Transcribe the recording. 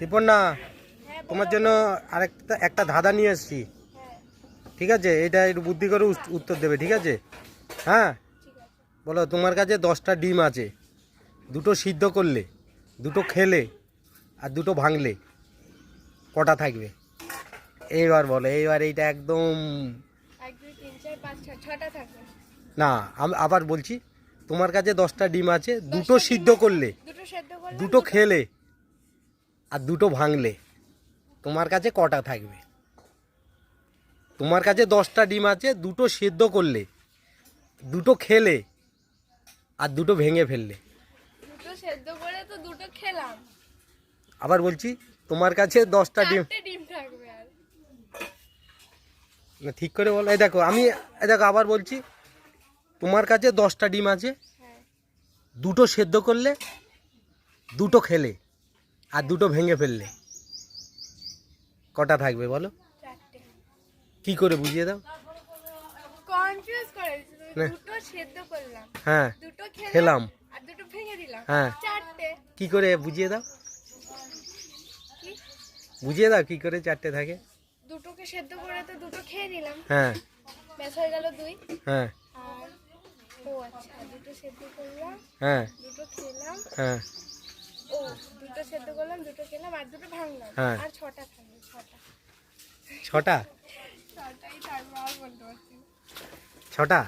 শিপন্না তোমার জন্য আরেকটা একটা ধাঁধা নিয়ে এসেছি। ঠিক আছে? এটা একটু বুদ্ধি করে উত্তর দেবে ঠিক আছে? হ্যাঁ? বলো তোমার কাছে দশটা ডিম আছে। দুটো সিদ্ধ করলে দুটো খেলে আর দুটো ভাঙলে কটা থাকবে? এইবার বলো এইবার এইটা একদম না আবার বলছি তোমার কাছে দশটা ডিম আছে দুটো সিদ্ধ করলে দুটো খেলে আর দুটো ভাঙলে তোমার কাছে কটা থাকবে? তোমার কাছে দশটা ডিম আছে দুটো সেদ্ধ করলে দুটো খেলে আর দুটো ভেঙে ফেললে। দুটো সেদ্ধ করে তো দুটো খেলাম। আবার বলছি তোমার কাছে দশটা ডিম ডিম থাকবে আর। না ঠিক করে বলো। এই দেখো আমি এই দেখো আবার বলছি তোমার কাছে দশটা ডিম আছে হ্যাঁ। দুটো সেদ্ধ করলে দুটো খেলে। আর দুটো ভেঙে ফেললে। কটা থাকবে বলো? কি করে বুঝিয়ে দাও? কনফিউজ করে দুটো সেদ্ধ করলাম। হ্যাঁ দুটো খেলাম খেলাম। আর দুটো ভেঙে দিলাম। হ্যাঁ। চারটে। কি করে বুঝিয়ে দাও? বুঝিয়ে দাও কি করে চারটে থাকে। দুটোকে সেদ্ধ করে তো দুটো খেয়ে নিলাম। হ্যাঁ। ব্যাস হয়ে গেল দুই। হ্যাঁ। ও আচ্ছা দুটো সেদ্ধ করলাম। হ্যাঁ। দুটো খেলাম। হ্যাঁ। দুটো সেদ্ধ করলাম দুটো খেলাম আর দুটো ভাঙলাম। হ্যাঁ। আর ছটা থাকবে ছটা। ছটা? ছটাই তার আর বলতে পারছি ছটা?